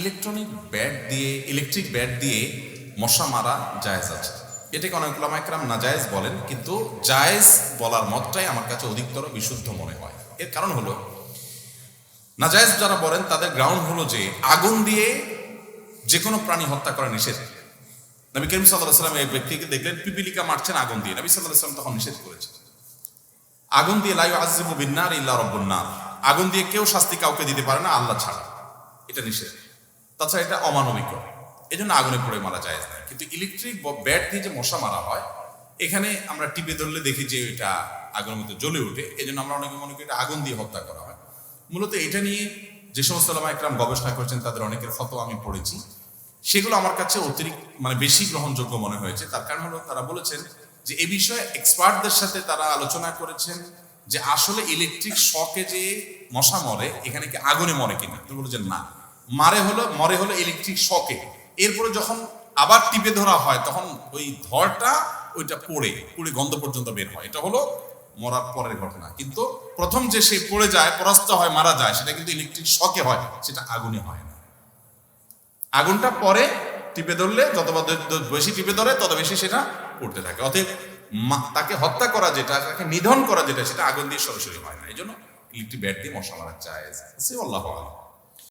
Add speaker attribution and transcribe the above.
Speaker 1: Electronic bat দিয়ে, electric bat দিয়ে মশা মারা জায়েজ আছে। এটাকে অনেক লামাইকরাম নাজায়েজ বলেন, কিন্তু জায়েজ বলার মতটাই আমার কাছে অধিকতর বিশুদ্ধ মনে হয়। এর কারণ হলো, নাজায়েজ যারা বলেন, তাদের গ্রাউন্ড হলো যে আগুন দিয়ে যে কোনো প্রাণী হত্যা করা নিষেধ। নবী করিম সাল্লাহ সাল্লাম এই ব্যক্তিকে দেখলেন, পিপিলিকা মারছেন আগুন দিয়ে। নবী সাল্লাহ সাল্লাম তখন নিষেধ করেছে আগুন দিয়ে লাইউ আজিবু বিন্নার ইল্লা রব্বুন্নার আগুন দিয়ে কেউ শাস্তি কাউকে দিতে পারে না, আল্লাহ ছাড়া। এটা নিষেধ। তাছাড়া এটা অমানবিক। এই জন্য আগুনে পড়ে মারা যায় না। কিন্তু ইলেকট্রিক ব্যাট দিয়ে যে মশা মারা হয়, এখানে আমরা টিপে ধরলে দেখি যে এটা আগুনের মধ্যে জ্বলে ওঠে। এই জন্য আমরা অনেকে মনে করি এটা আগুন দিয়ে হত্যা করা হয়। মূলত এটা নিয়ে যে সমস্ত লামা একরাম গবেষণা করেছেন, তাদের অনেকের ফটো আমি পড়েছি। সেগুলো আমার কাছে অতিরিক্ত মানে বেশি গ্রহণযোগ্য মনে হয়েছে। তার কারণ হলো তারা বলেছেন যে এ বিষয়ে এক্সপার্টদের সাথে তারা আলোচনা করেছেন যে আসলে ইলেকট্রিক শকে যে মশা মরে, এখানে কি আগুনে মরে কিনা। তো বলেছেন না। মারে হলো, মরে হলো ইলেকট্রিক শকে এরপরে যখন আবার টিপে ধরা হয়, তখন ওই ধরটা ওইটা পড়ে, পুড়ে গন্ধ পর্যন্ত বের হয়। এটা হলো মরার পরের ঘটনা। কিন্তু প্রথম যে সে পড়ে যায়, পরাস্ত হয়, মারা যায়, সেটা কিন্তু ইলেকট্রিক শকে হয়, সেটা আগুনে হয় না। আগুনটা পরে টিপে ধরলে, যত বেশি টিপে ধরে, তত বেশি সেটা পড়তে থাকে। অতএব তাকে হত্যা করা যেটা, তাকে নিধন করা যেটা, সেটা আগুন দিয়ে সরাসরি হয় না। এই জন্য ইলেকট্রিক ব্যাট দিয়ে মশা মারা সে আল্লাহ আলম